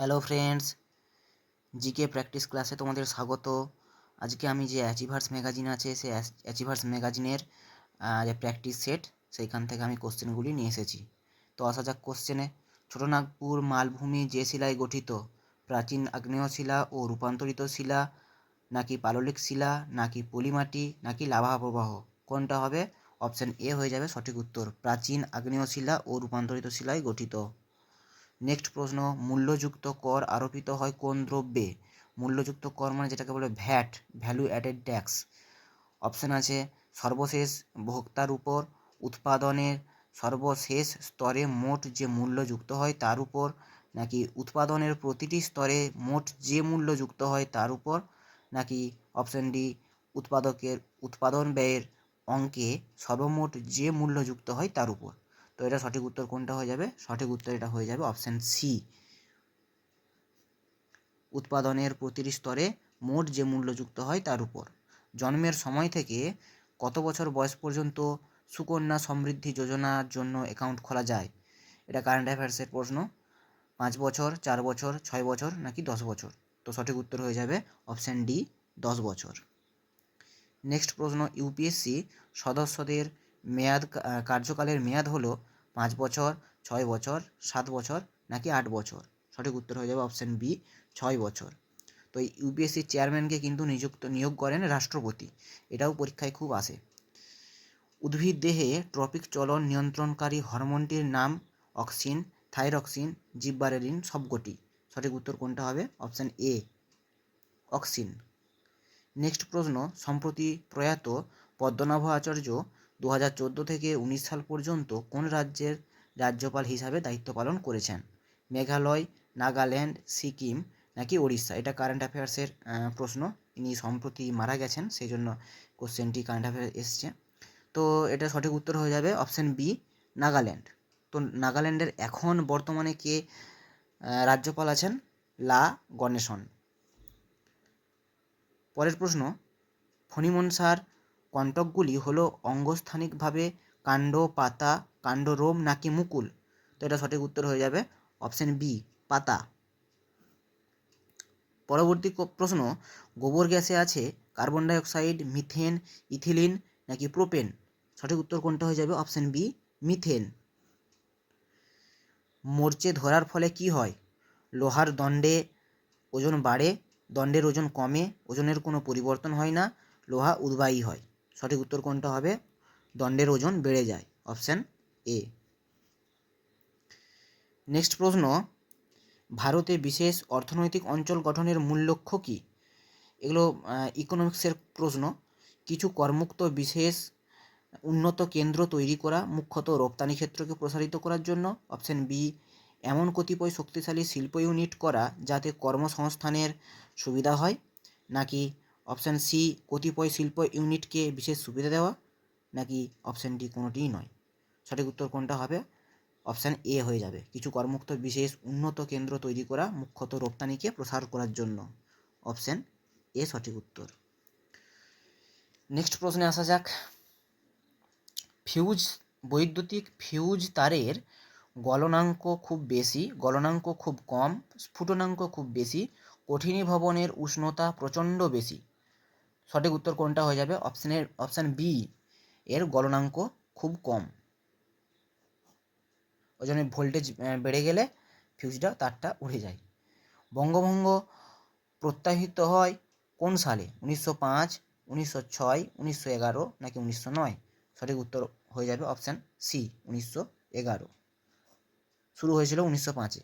Hello friends GK practice ক্লাসে তোমাদের স্বাগত। আজকে আমি যে অ্যাচিভার্স ম্যাগাজিন আছে, সেই অ্যাচিভার্স ম্যাগাজিনের যে প্র্যাকটিস সেট সেইখান থেকে আমি কোশ্চেনগুলি নিয়ে এসেছি। তো আসা যাক কোশ্চেনে ছোটনাগপুর মালভূমি যে শিলায় গঠিত, প্রাচীন আগ্নেয় শিলা ও রূপান্তরিত শিলা, নাকি পাললিক শিলা, নাকি পলিমাটি, নাকি লাভা প্রবাহ? কোনটা হবে? অপশান এ হয়ে যাবে সঠিক উত্তর। প্রাচীন আগ্নেয় শিলা ও রূপান্তরিত শিলায় গঠিত। নেক্সট প্রশ্ন, মূল্যযুক্ত কর আরোপিত হয় কোন দ্রব্যে? মূল্যযুক্ত কর মানে যেটাকে বলে VAT value added tax option আছে, সর্বশেষ ভোক্তার উপর উৎপাদনের সর্বশেষ স্তরে মোট যে মূল্য যুক্ত হয় তার উপর, নাকি উৎপাদনের প্রতিটি স্তরে মোট যে মূল্য যুক্ত হয় তার উপর, নাকি অপশান ডি উৎপাদকের, উৎপাদন ব্যয়ের অঙ্কে সর্বমোট যে মূল্য যুক্ত হয় তার উপর? তো এটা সঠিক উত্তর কোনটা হয়ে যাবে? সঠিক উত্তর এটা হয়ে যাবে অপশান সি উৎপাদনের প্রতিটি স্তরে মোট যে মূল্য যুক্ত হয় তার উপর। জন্মের সময় থেকে কত বছর বয়স পর্যন্ত সুকন্যা সমৃদ্ধি যোজনার জন্য অ্যাকাউন্ট খোলা যায়? এটা কারেন্ট অ্যাফেয়ার্সের প্রশ্ন। পাঁচ বছর, চার বছর, ছয় বছর নাকি দশ বছর? তো সঠিক উত্তর হয়ে যাবে অপশান ডি দশ বছর। নেক্সট প্রশ্ন ইউপিএসসি সদস্যদের মেয়াদ কার্যকালের মেয়াদ হলো পাঁচ বছর, ছয় বছর, সাত বছর নাকি আট বছর? সঠিক উত্তর হয়ে যাবে অপশান বি ছয় বছর। তো এই ইউপিএসসির চেয়ারম্যানকে কিন্তু নিযুক্ত, নিয়োগ করেন রাষ্ট্রপতি। এটাও পরীক্ষায় খুব আসে। উদ্ভিদ দেহে ট্রপিক চলন নিয়ন্ত্রণকারী হরমোনটির নাম অক্সিন থাইরক্সিন জিব্বারেলিন সবকটি। সঠিক উত্তর কোনটা হবে? অপশান এ অক্সিন নেক্সট প্রশ্ন, সম্প্রতি প্রয়াত পদ্মনাভ আচার্য দু হাজার চোদ্দ থেকে উনিশ সাল পর্যন্ত কোন রাজ্যের রাজ্যপাল হিসাবে দায়িত্ব পালন করেছেন? মেঘালয়, নাগাল্যান্ড, সিকিম নাকি ওড়িশা? এটা কারেন্ট অ্যাফেয়ার্সের প্রশ্ন। ইনি সম্প্রতি মারা গেছেন সেই জন্য কোশ্চেনটি কারেন্ট অ্যাফেয়ার এসছে। তো এটা সঠিক উত্তর হয়ে যাবে অপশান বি নাগাল্যান্ড। তো নাগাল্যান্ডের এখন বর্তমানে কে রাজ্যপাল আছেন? লা গণেশন। পরের প্রশ্ন ফণিমনসার কণ্টকগুলি হলো অঙ্গস্থানিকভাবে কাণ্ড, পাতা, কাণ্ডরোম নাকি মুকুল? তো এটা সঠিক উত্তর হয়ে যাবে অপশান বি, পাতা। পরবর্তী প্রশ্ন, গোবর গ্যাসে আছে কার্বন ডাইঅক্সাইড, মিথেন, ইথিলিন নাকি প্রোপেন? সঠিক উত্তর কোনটা হয়ে যাবে? Option B, methane. মরচে ধরার ফলে কি হয়? লোহার দণ্ডে ওজন বাড়ে, দণ্ডের ওজন কমে, ওজনের কোনো পরিবর্তন হয় না, লোহা উদ্বায়ী হয়। সঠিক উত্তর কোনটা হবে? দণ্ডের ওজন বেড়ে যায়। Option A. নেক্সট প্রশ্ন, ভারতে বিশেষ অর্থনৈতিক অঞ্চল গঠনের মূল লক্ষ্য কী? এগুলো ইকোনমিক্সের প্রশ্ন। কিছু কর্মুক্ত বিশেষ উন্নত কেন্দ্র তৈরি করা, মুখ্যত রপ্তানি ক্ষেত্রকে প্রসারিত করার জন্য। অপশান বি, এমন কতিপয় শক্তিশালী শিল্প ইউনিট করা যাতে কর্মসংস্থানের সুবিধা হয়। নাকি অপশান সি, কতিপয় শিল্প ইউনিটকে বিশেষ সুবিধা দেওয়া, নাকি অপশান ডি কোনোটিই নয়? সঠিক উত্তর কোনটা হবে? অপশান এ হয়ে যাবে। কিছু কর্মুক্ত বিশেষ উন্নত কেন্দ্র তৈরি করা, মুখ্যত রপ্তানিকে প্রসার করার জন্য। অপশান এ সঠিক উত্তর। নেক্সট প্রশ্নে আসা যাক। ফিউজ, বৈদ্যুতিক ফিউজ তারের গলনাঙ্ক খুব বেশি, গলনাঙ্ক খুব কম, স্ফুটনাঙ্ক খুব বেশি, কঠিনী ভবনের উষ্ণতা প্রচণ্ড বেশি। সঠিক উত্তর কোনটা হয়ে যাবে? অপশানের অপশান বি এর গলনাঙ্ক খুব কম। ওই জন্য ভোল্টেজ বেড়ে গেলে ফিউজটা তারটা উড়ে যায়। বঙ্গভঙ্গ প্রত্যাহিত হয় কোন সালে? উনিশশো পাঁচ, উনিশশো ছয়, উনিশশো এগারো নাকি উনিশশো নয়? সঠিক উত্তর হয়ে যাবে অপশান সি উনিশশো এগারো। শুরু হয়েছিল উনিশশো পাঁচে।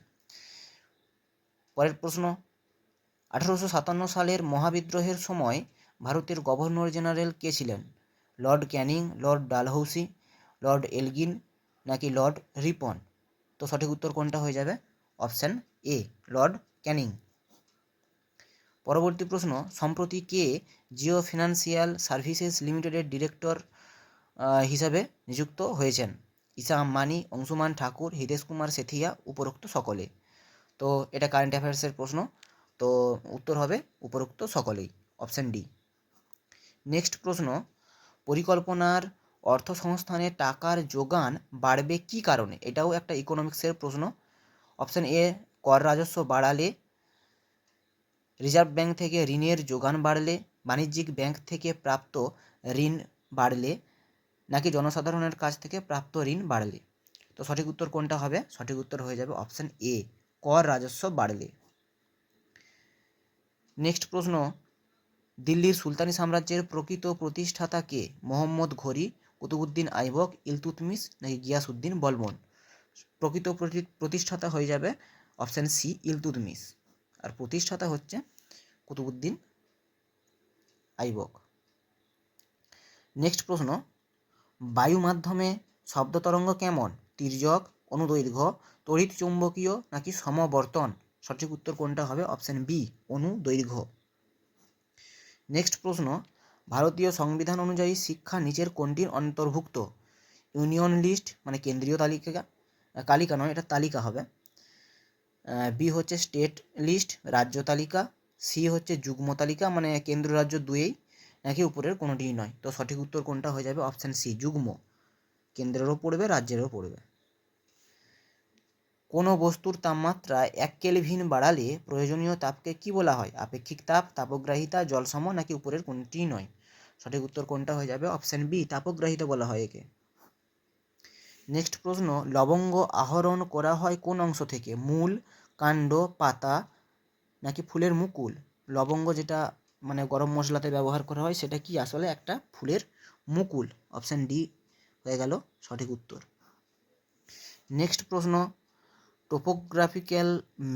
পরের প্রশ্ন, আঠারোশো সাতান্ন সালের মহাবিদ্রোহের সময় ভারতের গভর্নর জেনারেল কে ছিলেন? Lord Canning, Lord Dalhousie, Lord Elgin নাকি লর্ড রিপন? তো সঠিক উত্তর কোনটা হয়ে যাবে? Option A, Lord Canning. পরবর্তী প্রশ্ন, সম্প্রতি কে জিও ফিনান্সিয়াল সার্ভিসেস লিমিটেডের ডিরেক্টর হিসাবে নিযুক্ত হয়েছেন? ঈশা আম্বানি, অংশুমান ঠাকুর হৃদেশ কুমার সেথিয়া, উপরোক্ত সকলে। তো এটা কারেন্ট অ্যাফেয়ার্সের প্রশ্ন, তো উত্তর হবে উপরোক্ত সকলেই। Option D. নেক্সট প্রশ্ন, পরিকল্পনার অর্থসংস্থানে টাকার যোগান বাড়বে কী কারণে? এটাও একটা ইকোনমিক্সের প্রশ্ন। অপশান এ কর রাজস্ব বাড়ালে রিজার্ভ ব্যাংক থেকে ঋণের যোগান বাড়লে, বাণিজ্যিক ব্যাংক থেকে প্রাপ্ত ঋণ বাড়লে নাকি জনসাধারণের কাছ থেকে প্রাপ্ত ঋণ বাড়লে? তো সঠিক উত্তর কোনটা হবে? সঠিক উত্তর হয়ে যাবে অপশান এ কর রাজস্ব বাড়লে। নেক্সট প্রশ্ন দিল্লির সুলতানি সাম্রাজ্যের প্রকৃত প্রতিষ্ঠাতা কে? মোহাম্মদ ঘড়ি কুতুবুদ্দিন আইবক ইলতুতমিস নাকি গিয়াসউদ্দিন বলবন প্রকৃত প্রতি- প্রতিষ্ঠাতা হয়ে যাবে অপশান সি ইলতুতমিস আর প্রতিষ্ঠাতা হচ্ছে কুতুবুদ্দিন আইবক। নেক্সট প্রশ্ন। বায়ু মাধ্যমে শব্দ তরঙ্গ কেমন? তির্যক, অনুদৈর্ঘ্য, তড়িৎ চুম্বকীয় নাকি সমবর্তন? সঠিক উত্তর কোনটা হবে? Option B, অনুদৈর্ঘ্য। নেক্সট প্রশ্ন, ভারতীয় সংবিধান অনুযায়ী শিক্ষা নিচের কোনটির অন্তর্ভুক্ত? ইউনিয়ন লিস্ট মানে কেন্দ্রীয় তালিকা তালিকা নয়, এটা তালিকা হবে। বি হচ্ছে স্টেট লিস্ট রাজ্য তালিকা। সি হচ্ছে যুগ্ম তালিকা মানে কেন্দ্র রাজ্য দুয়েই নাকি উপরের কোনোটিই নয়। তো সঠিক উত্তর কোনটা হয়ে যাবে? অপশান সি যুগ্ম। কেন্দ্রেরও পড়বে, রাজ্যেরও পড়বে। কোনো বস্তুর তাপমাত্রা এক কেলভিন বাড়ালে প্রয়োজনীয় তাপকে কি বলা হয়? আপেক্ষিক তাপ, তাপগ্রাহিতা জলসম নাকি উপরের কোনটিই নয়? সঠিক উত্তর কোনটা হয়ে যাবে? অপশান বি, তাপগ্রাহিতা বলা হয় একে। নেক্সট প্রশ্ন, লবঙ্গ আহরণ করা হয় কোন অংশ থেকে? মূল, কাণ্ড, পাতা নাকি ফুলের মুকুল? লবঙ্গ যেটা মানে গরম মশলাতে ব্যবহার করা হয় সেটা কি আসলে একটা ফুলের মুকুল? অপশান ডি হয়ে গেল সঠিক উত্তর। নেক্সট প্রশ্ন টোপোগ্রাফিক্যাল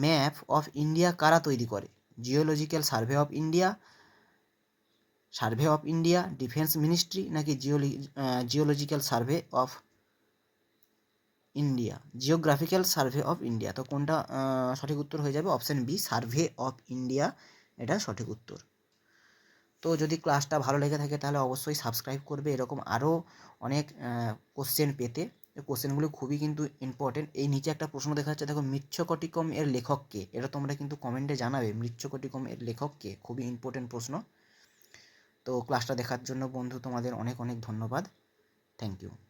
ম্যাপ অফ ইন্ডিয়া কারা তৈরি করে? Geological survey of India survey of India defence ministry নাকি জিওলি geological survey of India geographical survey of India তো কোনটা সঠিক উত্তর হয়ে যাবে? Option B survey of India এটা সঠিক উত্তর। তো যদি ক্লাসটা ভালো লেগে থাকে তাহলে অবশ্যই সাবস্ক্রাইব করবে। এরকম আরও অনেক কোশ্চেন পেতে। এই কোশ্চেনগুলো খুবই কিন্তু ইম্পর্টেন্ট এই নিচে একটা প্রশ্ন দেখা যাচ্ছে, দেখো, মৃচ্ছকটিকম এর লেখককে এটা তোমরা কিন্তু কমেন্টে জানাবে, মৃচ্ছকটিকম এর লেখককে খুবই ইম্পর্টেন্ট প্রশ্ন। তো ক্লাসটা দেখার জন্য বন্ধু তোমাদের অনেক অনেক ধন্যবাদ। Thank you